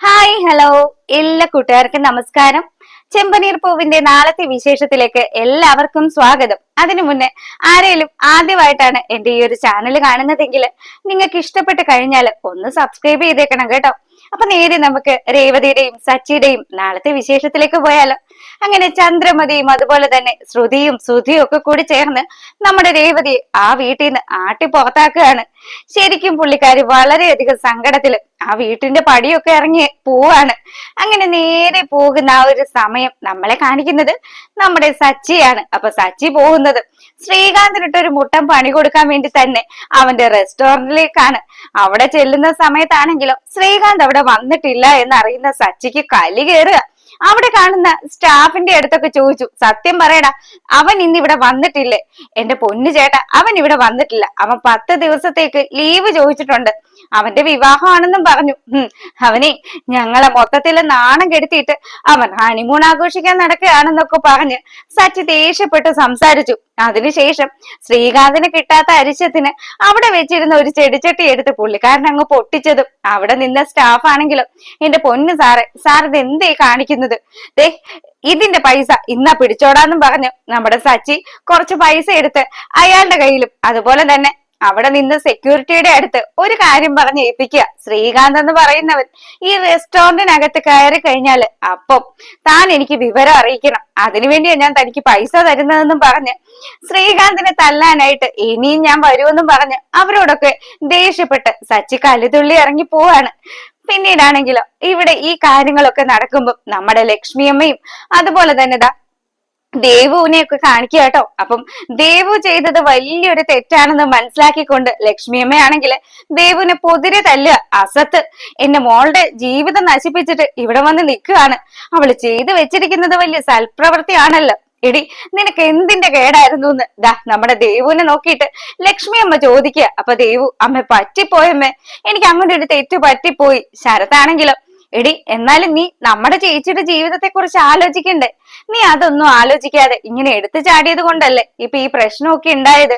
Hi hello എല്ലാ കൂട്ടുകാർക്കും നമസ്കാരം. ചെമ്പനീർ പൂവിന്റെ നാളത്തെ വിശേഷത്തിലേക്ക് എല്ലാവർക്കും സ്വാഗതം. അതിനു മുന്നേ ആരെങ്കിലും ആദ്യമായിട്ടാണ് എന്റെ ഈ ഒരു ചാനൽ കാണുന്നതെങ്കിൽ നിങ്ങൾക്ക് ഇഷ്ടപ്പെട്ട് കഴിഞ്ഞാൽ ഒന്ന് സബ്സ്ക്രൈബ് ചെയ്തേക്കണം കേട്ടോ. അപ്പൊ നേരെ നമുക്ക് രേവതിയുടെയും സച്ചിയുടെയും നാളത്തെ വിശേഷത്തിലേക്ക് പോയാലോ. അങ്ങനെ ചന്ദ്രമതിയും അതുപോലെ തന്നെ ശ്രുതിയും ശ്രുതിയും ഒക്കെ കൂടി ചേർന്ന് നമ്മുടെ രേവതി ആ വീട്ടിൽ നിന്ന് ആട്ടി പുറത്താക്കുകയാണ്. ശരിക്കും പുള്ളിക്കാരി വളരെയധികം സങ്കടത്തിൽ ആ വീട്ടിന്റെ പടിയൊക്കെ ഇറങ്ങി പോവാണ്. അങ്ങനെ നേരെ പോകുന്ന ആ ഒരു സമയം നമ്മളെ കാണിക്കുന്നത് നമ്മുടെ സച്ചിയാണ്. അപ്പൊ സച്ചി പോകുന്നത് ശ്രീകാന്തിനിട്ട് ഒരു മുട്ടം പണി കൊടുക്കാൻ വേണ്ടി തന്നെ അവന്റെ റെസ്റ്റോറന്റിലേക്കാണ്. അവിടെ ചെല്ലുന്ന സമയത്താണെങ്കിലും ശ്രീകാന്ത് അവിടെ വന്നിട്ടില്ല എന്നറിയുന്ന സച്ചിക്ക് കലി കയറുക അവിടെ കാണുന്ന സ്റ്റാഫിന്റെ അടുത്തൊക്കെ ചോദിച്ചു സത്യം പറയടാ അവൻ ഇന്ന് ഇവിടെ വന്നിട്ടില്ലേ? എന്റെ പൊന്നു ചേട്ടാ അവൻ ഇവിടെ വന്നിട്ടില്ല. അവൻ പത്ത് ദിവസത്തേക്ക് ലീവ് ചോദിച്ചിട്ടുണ്ട്. അവന്റെ വിവാഹമാണെന്നും പറഞ്ഞു. അവനെ ഞങ്ങളെ മൊത്തത്തിൽ നാണം കെടുത്തിയിട്ട് അവൻ ഹണിമൂൺ ആഘോഷിക്കാൻ നടക്കുകയാണെന്നൊക്കെ പറഞ്ഞ് സച്ചി ദേഷ്യപ്പെട്ട് സംസാരിച്ചു. അതിനുശേഷം ശ്രീകാന്തിന് കിട്ടാത്ത അരിശത്തിന് അവിടെ വെച്ചിരുന്ന ഒരു ചെടിച്ചട്ടി എടുത്ത് പുള്ളിക്കാരൻ അങ്ങ് പൊട്ടിച്ചതും അവിടെ നിന്ന സ്റ്റാഫ് ആണെങ്കിലും എന്റെ പൊന്ന് സാറേ സാർ ഇത് എന്തേ കാണിക്കുന്നത്? ദേ ഇതിന്റെ പൈസ ഇന്നാ പിടിച്ചോടാന്നും പറഞ്ഞു നമ്മുടെ സച്ചി കുറച്ച് പൈസ എടുത്ത് അയാളുടെ കയ്യിലും അതുപോലെ തന്നെ അവിടെ നിന്ന് സെക്യൂരിറ്റിയുടെ അടുത്ത് ഒരു കാര്യം പറഞ്ഞ് ഏൽപ്പിക്കുക. ശ്രീകാന്ത് എന്ന് പറയുന്നവൻ ഈ റെസ്റ്റോറന്റിനകത്ത് കയറി കഴിഞ്ഞാൽ അപ്പം താൻ എനിക്ക് വിവരം അറിയിക്കണം. അതിനുവേണ്ടിയാണ് ഞാൻ തനിക്ക് പൈസ തരുന്നതെന്നും പറഞ്ഞ് ശ്രീകാന്തിനെ തല്ലാനായിട്ട് ഇനിയും ഞാൻ വരുമെന്നും പറഞ്ഞ് അവരോടൊക്കെ ദേഷ്യപ്പെട്ട് സച്ചി കലിതുള്ളി ഇറങ്ങി പോവാണ്. പിന്നീടാണെങ്കിലോ ഇവിടെ ഈ കാര്യങ്ങളൊക്കെ നടക്കുമ്പോൾ നമ്മുടെ ലക്ഷ്മിയമ്മയും അതുപോലെ തന്നെ ദാ ദേവുവിനെയൊക്കെ കാണിക്കുക കേട്ടോ. അപ്പം ദേവു ചെയ്തത് വലിയൊരു തെറ്റാണെന്ന് മനസ്സിലാക്കിക്കൊണ്ട് ലക്ഷ്മിയമ്മയാണെങ്കിൽ ദേവുവിനെ പൊതിരെ തല്ലുക അസത്ത്. എന്റെ മോളുടെ ജീവിതം നശിപ്പിച്ചിട്ട് ഇവിടെ വന്ന് നിൽക്കുകയാണ്. അവൾ ചെയ്തു വെച്ചിരിക്കുന്നത് വലിയ സൽപ്രവൃത്തിയാണല്ലോ. എടി നിനക്ക് എന്തിന്റെ കേടായിരുന്നു എന്ന്? ദാ നമ്മുടെ ദേവുവിനെ നോക്കിയിട്ട് ലക്ഷ്മി അമ്മ ചോദിക്കുക. അപ്പൊ ദേവു അമ്മ പറ്റിപ്പോയമ്മേ. എനിക്ക് അങ്ങോട്ട് ഒരു തെറ്റ് പറ്റിപ്പോയി. ശരത്താണെങ്കിലും? എടി എന്നാലും നീ നമ്മുടെ ചേച്ചിയുടെ ജീവിതത്തെ കുറിച്ച് ആലോചിക്കണ്ടേ. നീ അതൊന്നും ആലോചിക്കാതെ ഇങ്ങനെ എടുത്തു ചാടിയത് കൊണ്ടല്ലേ ഇപ്പൊ ഈ പ്രശ്നമൊക്കെ ഉണ്ടായത്?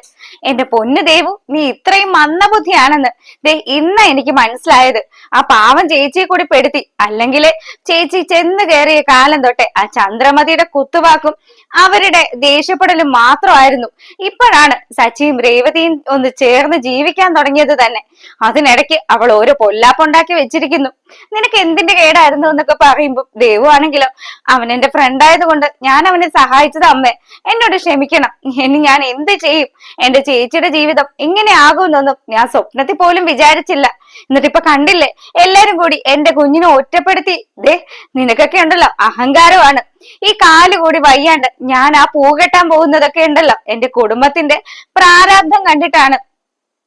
എന്റെ പൊന്നു ദേവു നീ ഇത്രയും മന്ദബുദ്ധിയാണെന്ന് ദേ ഇന്ന് എനിക്ക് മനസ്സിലായത്. ആ പാവം ചേച്ചിയെ കൂടി പെടുത്തി. അല്ലെങ്കിൽ ചേച്ചി ചെന്ന് കയറിയ കാലം തൊട്ടെ ആ ചന്ദ്രമതിയുടെ കുത്തുവാക്കും അവരുടെ ദേഷ്യപ്പെടലും മാത്രമായിരുന്നു. ഇപ്പോഴാണ് സച്ചിയും രേവതിയും ഒന്ന് ചേർന്ന് ജീവിക്കാൻ തുടങ്ങിയത് തന്നെ. അതിനിടയ്ക്ക് അവൾ ഓരോ പൊല്ലാപ്പുണ്ടാക്കി വെച്ചിരിക്കുന്നു. നിനക്ക് എന്തിന്റെ കേടായിരുന്നു എന്നൊക്കെ പറയുമ്പോൾ ദേവു ആണെങ്കിലോ അവൻ എന്റെ ഫ്രണ്ട് ആയതുകൊണ്ട് ഞാൻ അവനെ സഹായിച്ചത് അമ്മേ. എന്നോട് ക്ഷമിക്കണം. ഇനി ഞാൻ എന്ത് ചെയ്യും? എന്റെ ചേച്ചിയുടെ ജീവിതം ഇങ്ങനെ ആകുമെന്നൊന്നും ഞാൻ സ്വപ്നത്തിൽ പോലും വിചാരിച്ചില്ല. എന്നിട്ടിപ്പൊ കണ്ടില്ലേ? എല്ലാരും കൂടി എന്റെ കുഞ്ഞിനെ ഒറ്റപ്പെടുത്തി. ദേ നിനക്കൊക്കെ ഉണ്ടല്ലോ അഹങ്കാരമാണ്. ഈ കാൽ കൂടി വയ്യാണ്ട് ഞാൻ ആ പൂ കെട്ടാൻ പോകുന്നതൊക്കെ ഉണ്ടല്ലോ. എന്റെ കുടുംബത്തിന്റെ പ്രാരാബ്ധം കണ്ടിട്ടാണ്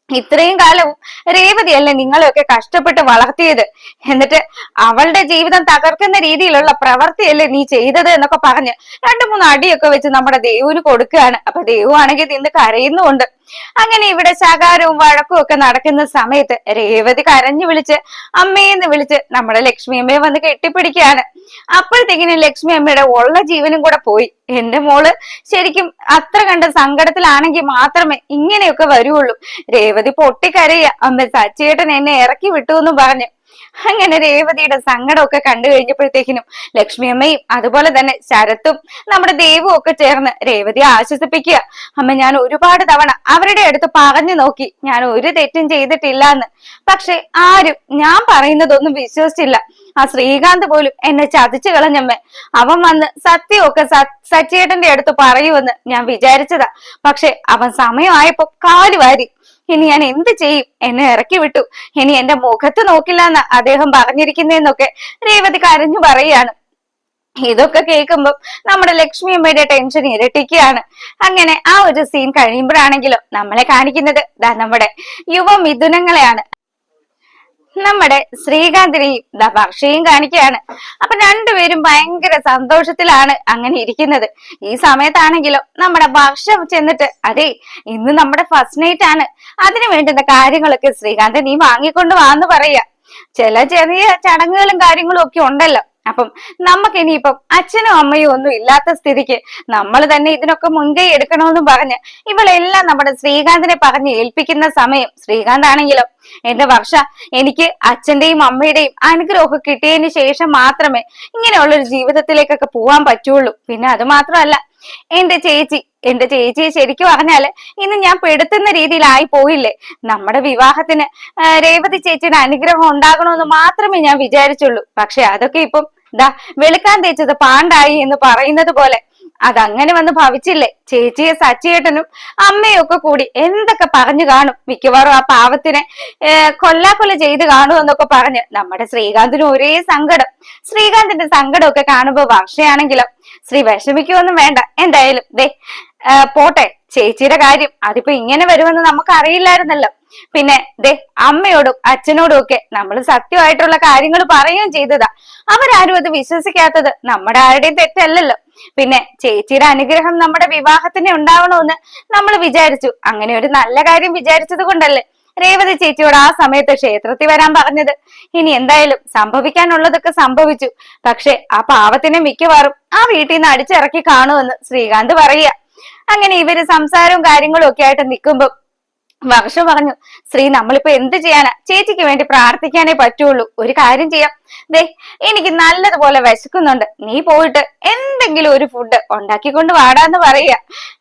ഇത്രയും കാലവും രേവതിയല്ലേ നിങ്ങളെയൊക്കെ കഷ്ടപ്പെട്ട് വളർത്തിയത്? എന്നിട്ട് അവളുടെ ജീവിതം തകർക്കുന്ന രീതിയിലുള്ള പ്രവൃത്തിയല്ലേ നീ ചെയ്തത് എന്നൊക്കെ പറഞ്ഞ് രണ്ടു മൂന്ന് അടിയൊക്കെ വെച്ച് നമ്മുടെ ദേവുവിന് കൊടുക്കുകയാണ്. അപ്പൊ ദേവു ആണെങ്കിൽ നിന്ന് കരയുന്നുമുണ്ട്. അങ്ങനെ ഇവിടെ ശകാരവും വഴക്കും ഒക്കെ നടക്കുന്ന സമയത്ത് രേവതി കരഞ്ഞു വിളിച്ച് അമ്മയെന്ന് വിളിച്ച് നമ്മുടെ ലക്ഷ്മി അമ്മയെ വന്ന് കെട്ടിപ്പിടിക്കുകയാണ്. അപ്പോഴത്തേക്കിനും ലക്ഷ്മി അമ്മയുടെ ഉള്ള ജീവനും കൂടെ പോയി. എന്റെ മോൾ ശരിക്കും അത്ര കണ്ട സങ്കടത്തിലാണെങ്കിൽ മാത്രമേ ഇങ്ങനെയൊക്കെ വരുള്ളൂ പൊട്ടിക്കരയ അമ്മ സച്ചേട്ടൻ എന്നെ ഇറക്കി വിട്ടു എന്ന് പറഞ്ഞു. അങ്ങനെ രേവതിയുടെ സങ്കടമൊക്കെ കണ്ടു കഴിഞ്ഞപ്പോഴത്തേക്കിനും ലക്ഷ്മി അമ്മയും അതുപോലെ തന്നെ ശരത്തും നമ്മുടെ ദേവും ഒക്കെ ചേർന്ന് രേവതിയെ ആശ്വസിപ്പിക്കുക. അമ്മ ഞാൻ ഒരുപാട് തവണ അവരുടെ അടുത്ത് പറഞ്ഞു നോക്കി. ഞാൻ ഒരു തെറ്റും ചെയ്തിട്ടില്ല എന്ന് പക്ഷെ ആരും ഞാൻ പറയുന്നതൊന്നും വിശ്വസിച്ചില്ല. ആ ശ്രീകാന്ത് പോലും എന്നെ ചതിച്ചു കളഞ്ഞമ്മ. അവൻ വന്ന് സത്യമൊക്കെ സച്ചേട്ടന്റെ അടുത്ത് പറയുമെന്ന് ഞാൻ വിചാരിച്ചതാ. പക്ഷെ അവൻ സമയമായപ്പോ കാൽ വാരി ഇനി ഞാൻ എന്ത് ചെയ്യും? എന്നെ ഇറക്കി വിട്ടു. ഇനി എന്റെ മുഖത്ത് നോക്കില്ല എന്ന് അദ്ദേഹം പറഞ്ഞിരിക്കുന്നതെന്നൊക്കെ രേവതി കരഞ്ഞു പറയാണ് ഇതൊക്കെ കേൾക്കുമ്പോൾ നമ്മുടെ ലക്ഷ്മി അമ്മയുടെ ടെൻഷൻ ഇരട്ടിക്കുകയാണ്. അങ്ങനെ ആ ഒരു സീൻ കഴിയുമ്പോഴാണെങ്കിലും നമ്മളെ കാണിക്കുന്നത് നമ്മുടെ യുവ മിഥുനങ്ങളെയാണ്. നമ്മുടെ ശ്രീകാന്തിനെയും ദ വർഷയും കാണിക്കുകയാണ്. അപ്പൊ രണ്ടുപേരും ഭയങ്കര സന്തോഷത്തിലാണ് അങ്ങനെ ഇരിക്കുന്നത്. ഈ സമയത്താണെങ്കിലും നമ്മുടെ വർഷ ചെന്നിട്ട് അതെ ഇന്ന് നമ്മുടെ ഫസ്റ്റ് നൈറ്റ് ആണ്. അതിനു വേണ്ടുന്ന കാര്യങ്ങളൊക്കെ ശ്രീകാന്ത് നീ വാങ്ങിക്കൊണ്ട് വാന്ന് പറയാ. ചില ചെറിയ ചടങ്ങുകളും കാര്യങ്ങളും ഒക്കെ ഉണ്ടല്ലോ. അപ്പം നമുക്ക് ഇനിയിപ്പം അച്ഛനും അമ്മയും ഒന്നും ഇല്ലാത്ത സ്ഥിതിക്ക് നമ്മൾ തന്നെ ഇതിനൊക്കെ മുൻകൈ എടുക്കണമെന്ന് പറഞ്ഞ് ഇവളെല്ലാം നമ്മുടെ ശ്രീകാന്തിനെ പറഞ്ഞ് ഏൽപ്പിക്കുന്ന സമയം ശ്രീകാന്ത് ആണെങ്കിലും എന്റെ വർഷ എനിക്ക് അച്ഛന്റെയും അമ്മയുടെയും അനുഗ്രഹമൊക്കെ കിട്ടിയതിന് ശേഷം മാത്രമേ ഇങ്ങനെയുള്ള ഒരു ജീവിതത്തിലേക്കൊക്കെ പോവാൻ പറ്റുള്ളൂ. പിന്നെ അത് മാത്രമല്ല എന്റെ ചേച്ചി എന്റെ ചേച്ചിയെ ശരിക്കും പറഞ്ഞാൽ ഇന്ന് ഞാൻ പെടുത്തുന്ന രീതിയിലായി പോയില്ലേ? നമ്മുടെ വിവാഹത്തിന് രേവതി ചേച്ചിയുടെ അനുഗ്രഹം ഉണ്ടാകണമെന്ന് മാത്രമേ ഞാൻ വിചാരിച്ചുള്ളൂ. പക്ഷെ അതൊക്കെ ഇപ്പം ദാ വെളുക്കാൻ തേച്ചത് പാണ്ടായി എന്ന് പറയുന്നത് പോലെ അതങ്ങനെ വന്ന് ഭവിച്ചില്ലേ? ചേച്ചിയെ സച്ചിയേട്ടനും അമ്മയും ഒക്കെ കൂടി എന്തൊക്കെ പറഞ്ഞു കാണും? മിക്കവാറും ആ പാവത്തിനെ കൊല്ലാക്കൊല്ല കൊല്ലാക്കൊല ചെയ്ത് കാണുമെന്നൊക്കെ പറഞ്ഞ് നമ്മുടെ ശ്രീകാന്തിന് ഒരേ സങ്കടം. ശ്രീകാന്തിന്റെ സങ്കടമൊക്കെ കാണുമ്പോ വർഷയാണെങ്കിലും ശ്രീ വിഷമിക്കുമൊന്നും വേണ്ട. എന്തായാലും ദേ പോട്ടെ. ചേച്ചിയുടെ കാര്യം അതിപ്പോ ഇങ്ങനെ വരുമെന്ന് നമുക്ക് അറിയില്ലായിരുന്നല്ലോ പിന്നെ ദേ അമ്മയോടും അച്ഛനോടും ഒക്കെ നമ്മൾ സത്യമായിട്ടുള്ള കാര്യങ്ങൾ പറയുകയും ചെയ്തതാ. അവരാരും അത് വിശ്വസിക്കാത്തത് നമ്മുടെ ആരുടെയും തെറ്റല്ലല്ലോ. പിന്നെ ചേച്ചിയുടെ അനുഗ്രഹം നമ്മുടെ വിവാഹത്തിന് ഉണ്ടാവണമെന്ന് നമ്മൾ വിചാരിച്ചു. അങ്ങനെ ഒരു നല്ല കാര്യം വിചാരിച്ചത് കൊണ്ടല്ലേ രേവതി ചേച്ചിയോട് ആ സമയത്ത് ക്ഷേത്രത്തിൽ വരാൻ പറഞ്ഞത്. ഇനി എന്തായാലും സംഭവിക്കാനുള്ളതൊക്കെ സംഭവിച്ചു. പക്ഷെ ആ പാവത്തിനെ മിക്കവാറും ആ വീട്ടിൽ നിന്ന് അടിച്ചിറക്കി കാണുമെന്ന് ശ്രീകാന്ത് പറയുക. അങ്ങനെ ഇവർ സംസാരവും കാര്യങ്ങളും ഒക്കെ ആയിട്ട് നിൽക്കുമ്പോ വർഷ പറഞ്ഞു ശ്രീ നമ്മളിപ്പോ എന്ത് ചെയ്യാനാ? ചേച്ചിക്ക് വേണ്ടി പ്രാർത്ഥിക്കാനേ പറ്റുള്ളൂ. ഒരു കാര്യം ചെയ്യാം. ദേ എനിക്ക് നല്ലതുപോലെ വിശക്കുന്നുണ്ട്. നീ പോയിട്ട് എന്തെങ്കിലും ഒരു ഫുഡ് ഉണ്ടാക്കിക്കൊണ്ട് വാടാന്ന് പറയുക.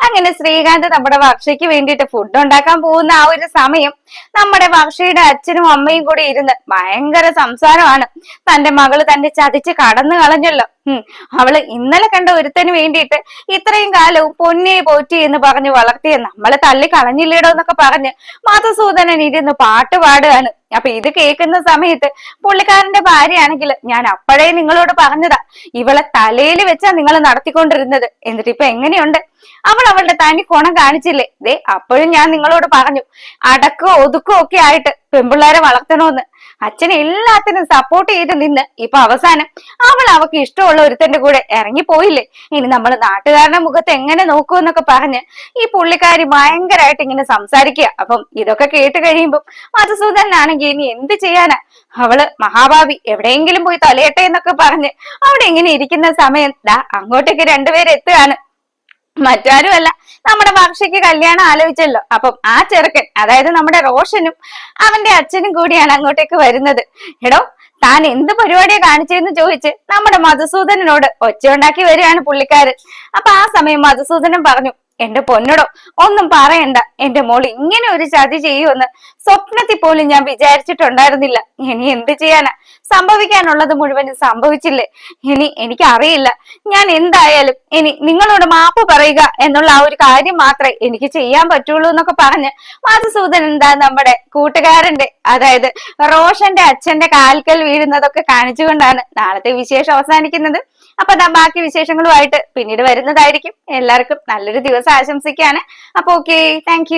അങ്ങനെ ശ്രീകാന്ത് നമ്മുടെ വർഷയ്ക്ക് വേണ്ടിയിട്ട് ഫുഡ് ഉണ്ടാക്കാൻ പോകുന്ന ആ ഒരു സമയം നമ്മുടെ വർഷയുടെ അച്ഛനും അമ്മയും കൂടി ഇരുന്ന് ഭയങ്കര സംസാരമാണ്. തന്റെ മകൾ തന്നെ ചതിച്ച് കടന്നു കളഞ്ഞല്ലോ. അവൾ ഇന്നലെ കണ്ട ഒരുത്തന് വേണ്ടിയിട്ട് ഇത്രയും കാലവും പൊന്നെ പോറ്റി എന്ന് പറഞ്ഞ് വളർത്തിയ നമ്മളെ തള്ളി കളഞ്ഞില്ലേടോ എന്നൊക്കെ പറഞ്ഞ് മധുസൂദനൻ ഇരുന്ന് പാട്ട് പാടുകയാണ്. അപ്പൊ ഇത് കേൾക്കുന്ന സമയത്ത് പുള്ളിക്കാരന്റെ ഭാര്യയാണെങ്കിൽ ഞാൻ അപ്പോഴേ നിങ്ങളോട് പറഞ്ഞതാ ഇവളെ തലയിൽ വെച്ചാ നിങ്ങൾ നടത്തിക്കൊണ്ടിരുന്നത്. എന്നിട്ട് ഇപ്പൊ എങ്ങനെയുണ്ട്? അവൾ അവളുടെ തനി കൊണം കാണിച്ചില്ലേ? ദേ അപ്പോഴും ഞാൻ നിങ്ങളോട് പറഞ്ഞു അടക്കോ ഒതുക്കോ ഒക്കെ ആയിട്ട് പെൺപിള്ളേരെ വളർത്തണോന്ന്. അച്ഛൻ എല്ലാത്തിനും സപ്പോർട്ട് ചെയ്ത് നിന്ന് ഇപ്പൊ അവസാനം അവൾ അവക്ക് ഇഷ്ടമുള്ള ഒരുത്തന്റെ കൂടെ ഇറങ്ങിപ്പോയില്ലേ? ഇനി നമ്മൾ നാട്ടുകാരുടെ മുഖത്ത് എങ്ങനെ നോക്കൂ എന്നൊക്കെ പറഞ്ഞ് ഈ പുള്ളിക്കാരി ഭയങ്കരമായിട്ട് ഇങ്ങനെ സംസാരിക്കുക. അപ്പം ഇതൊക്കെ കേട്ട് കഴിയുമ്പോൾ മധുസൂദനാണെങ്കിൽ ഇനി എന്ത് ചെയ്യാനാ? അവൾ മഹാഭാവി എവിടെയെങ്കിലും പോയി തലയട്ടെ എന്നൊക്കെ പറഞ്ഞ് അവിടെ ഇങ്ങനെ ഇരിക്കുന്ന സമയം ദാ അങ്ങോട്ടേക്ക് രണ്ടുപേരും എത്തുകയാണ്. മറ്റാരുമല്ല. നമ്മുടെ വർഷയ്ക്ക് കല്യാണം ആലോചിച്ചല്ലോ. അപ്പം ആ ചെറുക്കൻ അതായത് നമ്മുടെ റോഷനും അവന്റെ അച്ഛനും കൂടിയാണ് അങ്ങോട്ടേക്ക് വരുന്നത്. എടോ താൻ എന്ത് പരിപാടിയാ കാണിച്ചതെന്ന് ചോദിച്ച് നമ്മുടെ മധുസൂദനോട് ഒച്ചയുണ്ടാക്കി വരികയാണ് പുള്ളിക്കാരൻ. അപ്പൊ ആ സമയം മധുസൂദനൻ പറഞ്ഞു എന്റെ പൊന്നടോ ഒന്നും പറയണ്ട. എന്റെ മോൾ ഇങ്ങനെ ഒരു ചതി ചെയ്യുമെന്ന് സ്വപ്നത്തിൽ പോലും ഞാൻ വിചാരിച്ചിട്ടുണ്ടായിരുന്നില്ല. ഇനി എന്ത് ചെയ്യാനാ? സംഭവിക്കാനുള്ളത് മുഴുവനും സംഭവിച്ചില്ലേ? ഇനി എനിക്കറിയില്ല. ഞാൻ എന്തായാലും ഇനി നിങ്ങളോട് മാപ്പ് പറയുക എന്നുള്ള ആ ഒരു കാര്യം മാത്രമേ എനിക്ക് ചെയ്യാൻ പറ്റുള്ളൂ എന്നൊക്കെ പറഞ്ഞ് മാധുസൂദൻ എന്താ നമ്മുടെ കൂട്ടുകാരന്റെ അതായത് റോഷന്റെ അച്ഛന്റെ കാൽക്കൽ വീഴുന്നതൊക്കെ കാണിച്ചുകൊണ്ടാണ് നാളത്തെ വിശേഷം അവസാനിക്കുന്നത്. അപ്പൊ ബാക്കി വിശേഷങ്ങളുമായിട്ട് പിന്നീട് വരുന്നതായിരിക്കും. എല്ലാവർക്കും നല്ലൊരു ദിവസം. ആശംസിക്കാണ് അപ്പൊ ഓക്കെ താങ്ക്